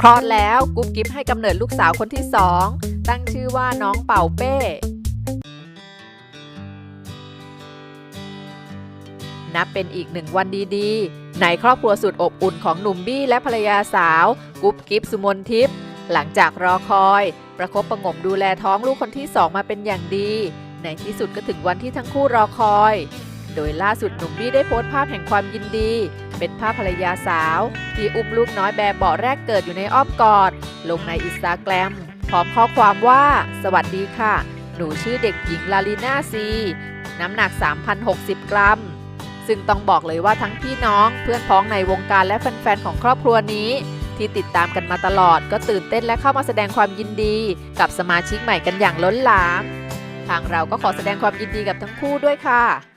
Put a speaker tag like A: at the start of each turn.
A: คลอดแล้วกุ๊บกิ๊บให้กำเนิดลูกสาวคนที่สอง ตั้งชื่อว่าน้องเป่าเป้นับเป็นอีกหนึ่งวันดีๆ ในครอบครัวสุดอบอุ่นของหนุ่มบี้และภรรยาสาว กุ๊บกิ๊บสุมนทิพย์หลังจากรอคอย ประคบประงมดูแลท้องลูกคนที่สองมาเป็นอย่างดี ในที่สุดก็ถึงวันที่ทั้งคู่รอคอย โดยล่าสุดหนุ่มบี้ได้โพสต์ภาพแห่งความยินดี เป็นภาพภรรยาสาว ที่อุ้มลูกน้อยแบบเบาะแรกเกิดอยู่ในอ้อมกอด ลงในอินสตาแกรมพร้อมข้อความว่า สวัสดีค่ะ หนูชื่อเด็กหญิงลาลีน่าซีน้ำหนัก 3,060 กรัม ซึ่งต้องบอกเลยว่าทั้งพี่น้องเพื่อนพ้องในวงการและแฟนๆของครอบครัวนี้ ที่ติดตามกันมาตลอด ก็ตื่นเต้นและเข้ามาแสดงความยินดี กับสมาชิกใหม่กันอย่างล้นหลาม ทางเราก็ขอแสดงความยินดีกับทั้งคู่ด้วยค่ะ